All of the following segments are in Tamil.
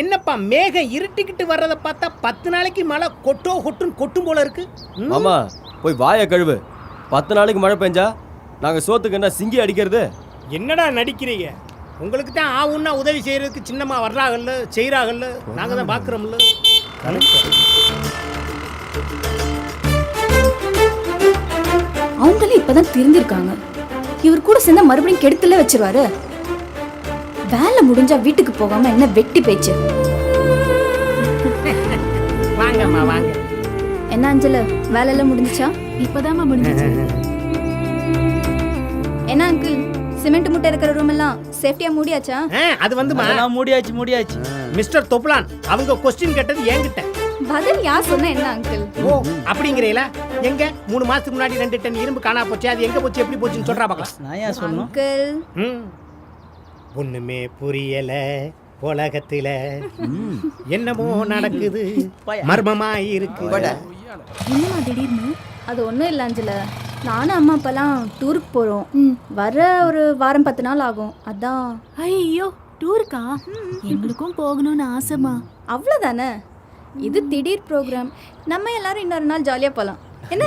என்னப்பா மேகம் இருட்டிக்கிட்டு வர்றதை பார்த்தா பத்து நாளைக்கு மழை கொட்டோ கொட்டுன்னு கொட்டும் போல இருக்கு? மாமா போய் வாயை கழுவு. பத்து நாளைக்கு மழை பெஞ்சா நாங்கள் சோத்துக்கு என்ன சிங்கி அடிக்கிறது? என்னடா நடிக்கிறீங்க? உங்களுக்கு தான் ஆவுன்னா உதவி செய்யறதுக்கு சின்னம்மா வர்றாங்கல்ல செய்கிறாங்கல்ல நாங்கள் தான் பார்க்குறோம்ல அவங்களே இப்பதான் தெரிஞ்சிருக்காங்க. இவர் கூட சேர்ந்தா மறுபடியும் கெடுத்துல வச்சிருவாரு. வேலை முடிஞ்சா வீட்டுக்கு போகாம என்ன வெட்டி பேச்சு? வாங்கம்மா வாங்க. என்ன அஞ்சல? வேலையெல்லாம் முடிஞ்சுச்சா? இப்பதாம்மா முடிஞ்சிச்சு. என்ன அங்கிள் சிமெண்ட் மூட்டை இருக்கிற ரூம் எல்லாம் சேஃப்டியா மூடியாச்சா? ஆ, அது வந்துமா? அதெல்லாம் மூடியாச்சு மூடியாச்சு. மிஸ்டர் தொப்லான் அவங்க கொஸ்டின் கேட்டது என்கிட்ட. பதில் யார் சொன்னா என்ன அங்கிள் ஓ அப்படிங்கிறீங்களா எங்க? மூணு மாசத்துக்கு முன்னாடி ரெண்டு டன் இரும்பு காணா போச்சு. அது எங்க போச்சு எப்படி போச்சுன்னு சொல்றா பார்க்கலாம். நான் ஏன் சொல்லணும்? அங்கிள் ம். ஒண்ணுமே புரியல உலகத்துல. என்னமோ நடக்குது. மர்மமா இருக்கு. என்னம்மா திடீர்னு? அது ஒன்றும் இல்லை அஞ்சல. நானும் அம்மா அப்பெல்லாம் டூருக்கு போகிறோம் வர ஒரு வாரம் பத்து நாள் ஆகும். அதான். ஐயோ டூருக்கா எங்களுக்கும் போகணும்னு ஆசைமா அவ்வளோதானே இது திடீர் ப்ரோக்ராம் நம்ம எல்லாரும் இன்னொரு நாள் ஜாலியாக போகலாம் என்ன?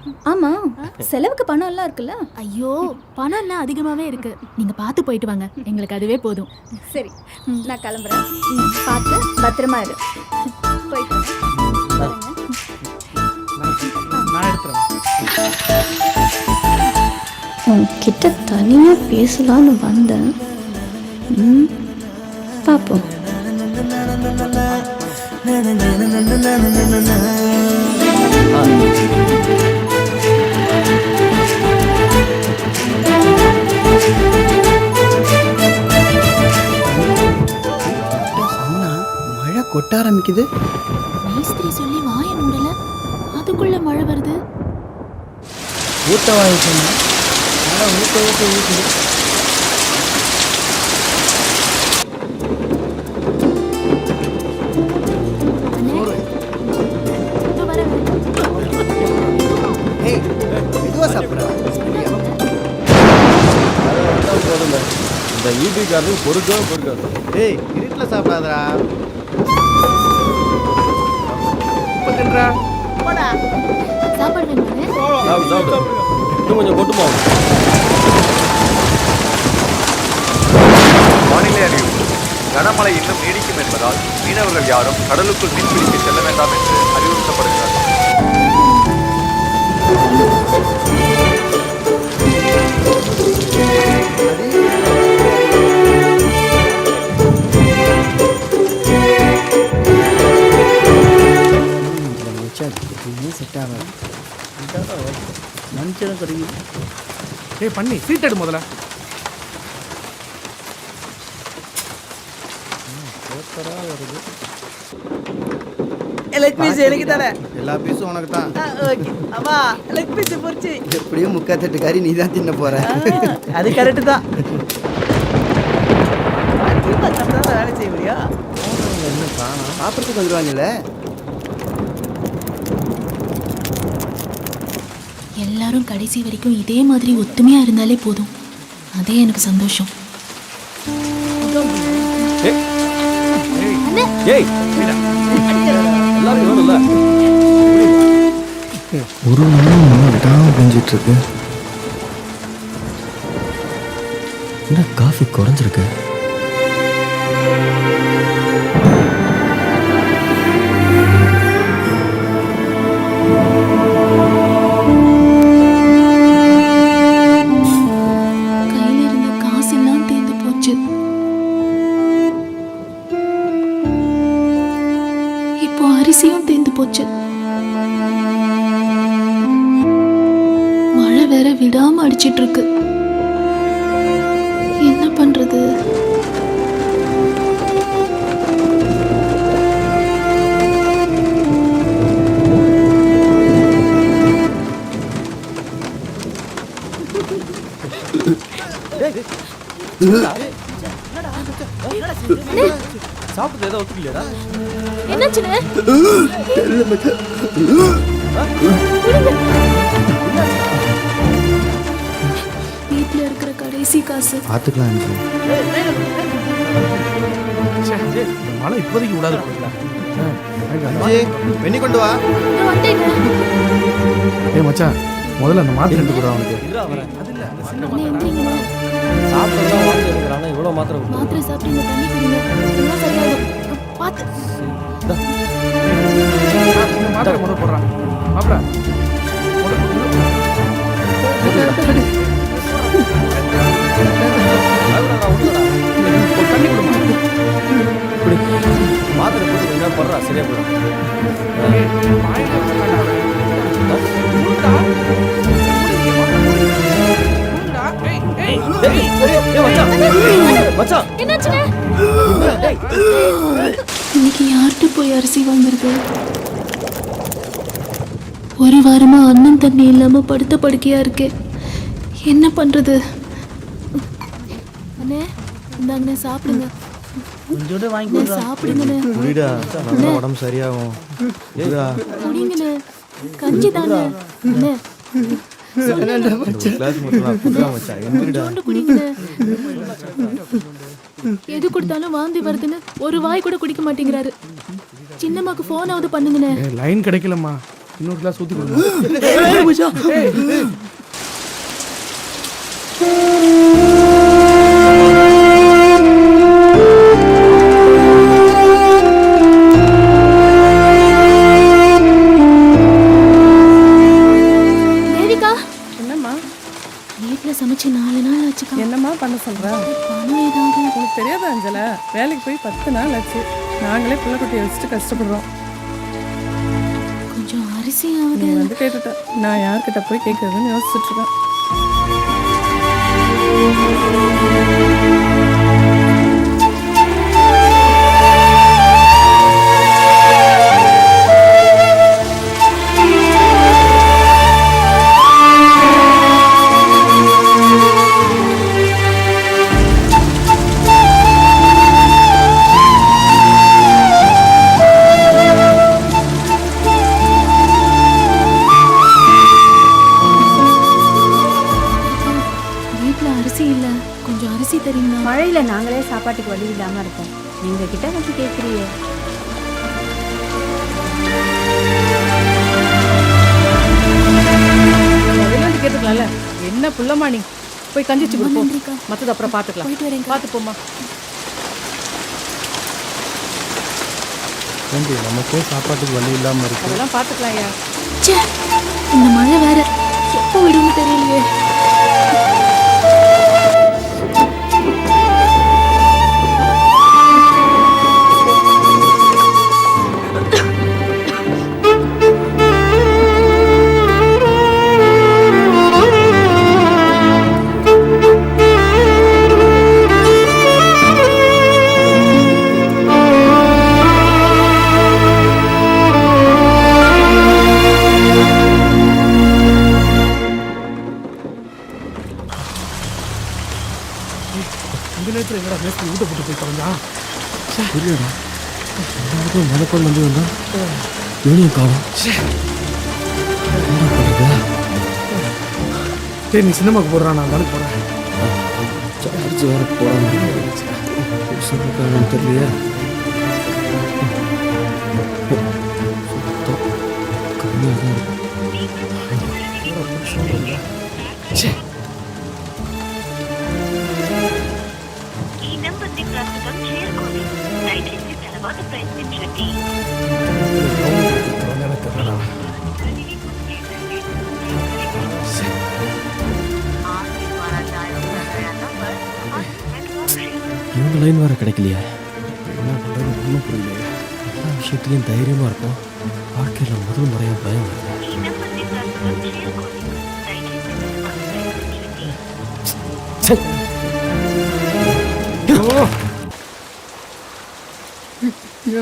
ஆ, ஆமாம் செலவுக்கு பணம் எல்லாம் இருக்குல்ல? ஐயோ பணம் எல்லாம் அதிகமாவே இருக்கு. நீங்க பார்த்து போயிட்டு வாங்க. எங்களுக்கு அதுவே போதும். சரி நான் கிளம்புறேன். ம், பார்த்து பத்திரமா இரு. போயிட்டு உன்கிட்ட தனியாக பேசலான்னு வந்தேன். ம் பார்ப்போம் சொன்னா கொட்ட ஆரம்பிக்குது. மேஸ்திரி சொல்லி வாய மூடல. அதுக்குள்ள மழை வருது. ஊத்த வாங்கி சொன்னா ஊத்த ஊத்த ஊத்துது இந்த ஈபி காரனுக்கு பொறுக்கவே பொறுக்காது. ஏய் இருட்டில் சாப்பிடாதடா. இப்ப தின்றா சாப்பாடு வேணுமாண்ணே? சாப்பிடு சாப்பிடு. இன்னும் கொஞ்சம் கொட்டுமா வானிலை அறிவிப்பு கனமழை இன்னும் நீடிக்கும் என்பதால் மீனவர்கள் யாரும் கடலுக்குள் மீன்பிடிக்க செல்ல வேண்டாம் என்று அறிவுறுத்தப்படுகிறார்கள். மனுஷனும் கிடைக்குது ஏய் பண்ணி சீட் எடு முதல்ல. லெக் பீஸ் எனக்கு தானே எல்லா பீஸும் உனக்கு தான் ஓகே அம்மா லெக் பீஸ் பொரிச்சு எப்படியும் முக்காத்தட்டு கறி நீ தான் தின்ன போற. அது கரெக்டு தான். தான் வேலை செய்ய முடியும். சாப்பிட்றதுக்கு வந்துடுவாங்கல்ல எல்லாரும் கடைசி வரைக்கும் இதே மாதிரி ஒத்துமையா இருந்தாலே போதும். அதே எனக்கு சந்தோஷம். ஒரு மணி விடாம பெஞ்சிட்டு இருக்கு என்ன காஃபி குறைஞ்சிருக்கு? அடிச்சிட்டு இருக்கு என்ன பண்றது? சாப்பிட்டு ஏதோ ஒத்துக்கலையாடா. என்னாச்சுன்னு காசு பார்த்துக்கலாம் எனக்கு. மழை இப்போதைக்கு விடாது வெண்ணி கொண்டு வா. ஏய் மச்சான் முதல்ல அந்த மாத்திரை எடுத்து கூட அவனுக்கு. இவ்வளோ மாத்திரை. மாத்திரை சாப்பிட்டு தண்ணி குடிங்க. எல்லாம் சரியாயிடும். பார்த்து. இந்த. மாத்திரை முதல் போடுறான். மாப்பிள. அரிசி வாங்குறது ஒரு வாரமா அண்ணன் தண்ணி இல்லாம படுத்த படுக்கையா இருக்கே. என்ன பண்றது? அண்ணே இந்தாங்கண்ணே சாப்பிடுங்க. வாங்கி அண்ணே, சாப்பிடுங்கண்ணே. குடிடா நல்லா உடம்பு சரியாகும். ஏடா குடிங்கண்ணே. கஞ்சி தானே அண்ணே. கிளாஸ் மட்டும் நான் குடிக்கலாம் மச்சான் எந்திரிடா கொஞ்சோண்டு குடிங்கண்ணே. எது கொடுத்தாலும் வாந்தி வருதுன்னு ஒரு வாய் கூட குடிக்க மாட்டேங்கிறாரு. சின்னம்மாக்கு ஃபோனாவது பண்ணுங்கண்ணே. லைன் கிடைக்கலம்மா. இன்னொரு கிளாஸ் ஊற்றி கொடுங்க பணம் ஏதாவது உனக்கு தெரியாத அஞ்சல? வேலைக்கு போய் பத்து நாள் ஆச்சு. நாங்களே பிள்ளைக்குட்டியை வச்சுட்டு கஷ்டப்படுறோம். கொஞ்சம் நீ அரிசியாவது வந்து கேட்டுட்ட. நான் யார்கிட்ட போய் கேட்கறதுன்னு யோசிச்சுட்டு இருக்கேன். புள்ளமா நீ. போய் கஞ்சி வச்சு கொடுப்போம். மத்தது அப்புறம் பாத்துக்கலாம். போயிட்டு வரேன்க்கா. பாத்து போமா ஏண்டி நமக்கே சாப்பாட்டுக்கு வழி இல்லாமல் இருக்கு. அதெல்லாம் பாத்துக்கலாம் இந்த மழை வேற. இந்த நேரத்தில் எங்கடா மேஸ்திரி ஊட்ட போட்டு போய் தொலைஞ்சான் மலைக்கோள் வந்து வந்தா இவனையும் காணும். டேய் நீ சினிமாக்கு போடுறான். நான் வேலைக்கு போகிறேன் சார்ஜ் தெரியலையே. கம்மியாக தான் இருக்கும் ప్రస్తుతం చేరుకుంది దయచేసి తర్వాత ప్రయత్నించండి இவங்க லைன் வர கிடைக்கலையா. என்ன பண்ணுறது ஒன்றும் புரியல எல்லா விஷயத்துலையும் தைரியமாக இருக்கும் வாழ்க்கையில் முதல் முறையாக பயம் வருது. சரி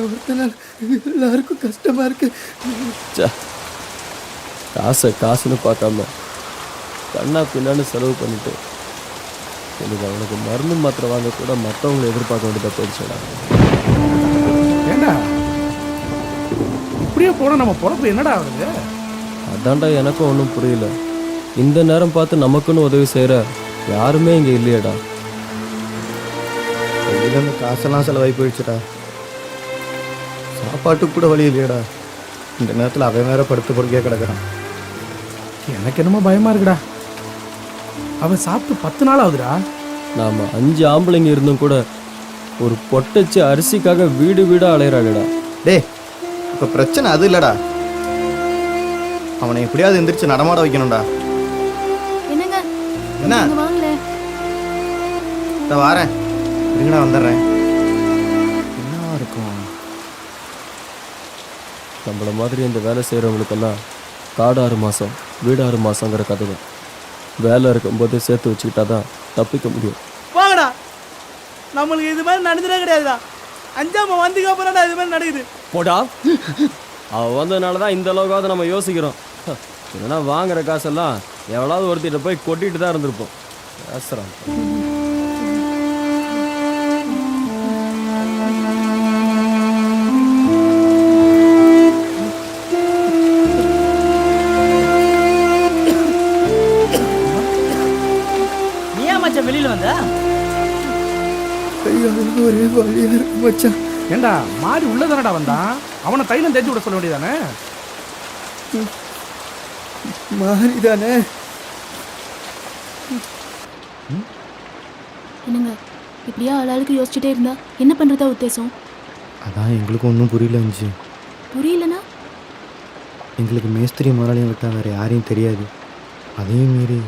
ஒருத்தனால் எல்லாருக்கும் கஷ்டமாக இருக்கு. காசை காசுன்னு பார்க்காம கண்ணா பின்னான்னு செலவு பண்ணிட்டு எனக்கு அவனுக்கு மருந்து மாத்திரை வாங்க கூட மற்றவங்கள எதிர்பார்க்க வேண்டியதாக போயிடுச்சுடா. ஏண்டா? இப்படியே போனால் நம்ம பிறப்பு என்னடா ஆகுது? அதான்டா எனக்கும் ஒன்றும் புரியல. இந்த நேரம் பார்த்து நமக்குன்னு உதவி செய்கிற யாருமே இங்கே இல்லையடா. காசெல்லாம் செலவாகி போயிடுச்சுடா. சாப்பாட்டுக்கு கூட வழி இல்லையடா. இந்த நேரத்தில் அவன் வேற படுத்து பொறுக்கையாக கிடக்குறான். எனக்கு என்னமோ பயமா இருக்குடா. அவன் சாப்பிட்டு பத்து நாள் ஆகுதுடா. நாம் அஞ்சு ஆம்பளைங்க இருந்தும் கூட ஒரு பொட்டச்சு அரிசிக்காக வீடு வீடாக அலையிறாங்கடா. டேய் இப்போ பிரச்சனை அது இல்லைடா. அவனை எப்படியாவது எந்திரிச்சு நடமாட வைக்கணும்டா. என்னங்க? என்ன? இந்த வாரேன். இருங்கடா வந்துடுறேன். நம்மள மாதிரி இந்த வேலை செய்கிறவங்களுக்கெல்லாம் காடு ஆறு மாதம் வீடு ஆறு மாதங்கிற கதை தான் வேலை இருக்கும்போது சேர்த்து வச்சுக்கிட்டா தான் தப்பிக்க முடியும். போங்கடா. நம்மளுக்கு இது மாதிரி நடந்துடே கிடையாதுடா. அஞ்சாம வந்துக்கு அப்புறம்டா இது மாதிரி நடக்குது. போடா. அவ வந்ததுனால தான் இந்த அளவுக்காவது நம்ம யோசிக்கிறோம். இல்லைன்னா வாங்குற காசெல்லாம் எவ்வளவு ஒருத்திட்ட போய் கொட்டிட்டு தான் இருந்திருப்போம். பேசுகிறான் இருக்கு மச்சான். ஏண்டா மாறி உள்ளதானடா வந்தான்? அவனை தைலம் தேய்ச்சி விட சொல்ல வேண்டியதானே? மாறிதானே? என்னங்க இப்படியா ஆளாளுக்கு யோசிச்சுட்டே இருந்தா என்ன பண்றதா உத்தேசம்? அதான் எங்களுக்கும் ஒன்றும் புரியல இருந்துச்சு புரியலனா? எங்களுக்கு மேஸ்திரி முதலாளியும் விட்டால் வேறு யாரையும் தெரியாது. அதையும் மீறி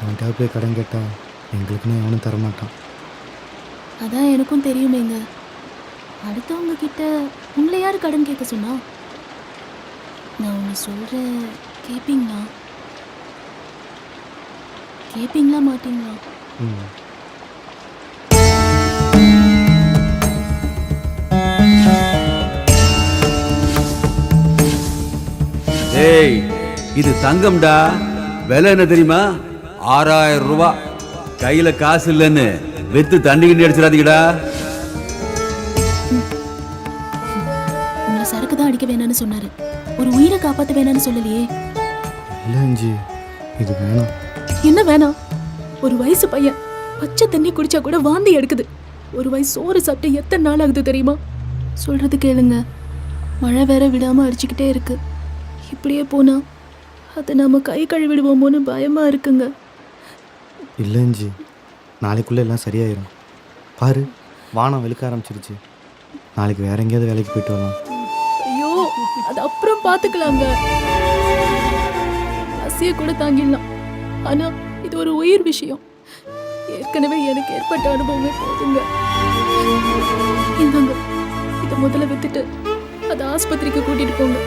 அவன்கிட்ட போய் கடன் கேட்டால் எங்களுக்குன்னு எவனும் தரமாட்டான். அதான் எனக்கும் தெரியுமேங்க. அடுத்தவங்க கிட்ட உங்களை யார் கடன் கேட்க சொன்னா? நான் ஒன்று சொல்கிறேன் கேட்பீங்களா கேட்பீங்களா மாட்டீங்களா? ம். ஏய் இது தங்கம்டா. விலை என்ன தெரியுமா? ஆறாயிரம் ரூபாய் கையில காசு இல்லைன்னு. வெத்து தண்ணி கிண்டி அடிச்சிடாதீங்கடா. உங்களை சரக்கு தான் அடிக்க வேணாம்னு சொன்னாரு. ஒரு உயிரை காப்பாற்ற வேணாம்னு சொல்லலையே. இல்லை அஞ்சு இது வேணாம். என்ன வேணாம்? ஒரு வயசு பையன் பச்சை தண்ணி குடிச்சா கூட வாந்தி எடுக்குது. ஒரு வயசு சோறு சாப்பிட்டு எத்தனை நாள் ஆகுது தெரியுமா? சொல்றது கேளுங்க. மழை வேற விடாம அடிச்சுக்கிட்டே இருக்கு. இப்படியே போனா அது நாம கை கழுவிடுவோமோன்னு பயமா இருக்குங்க. இல்லை அஞ்சு நாளைக்குள்ளே எல்லாம் சரியாயிரும். பாரு வானம் வெளுக்க ஆரம்பிச்சிருச்சு. நாளைக்கு வேற எங்கேயாவது வேலைக்கு போயிட்டு வரலாம். ஐயோ அது அப்புறம் பார்த்துக்கலாங்க. பசிய கூட தாங்கிடலாம். ஆனால் இது ஒரு உயிர் விஷயம். ஏற்கனவே எனக்கு ஏற்பட்ட அனுபவமே போதுங்க. இந்தாங்க இதை முதல்ல வித்துட்டு அதை ஆஸ்பத்திரிக்கு கூட்டிட்டு போங்க.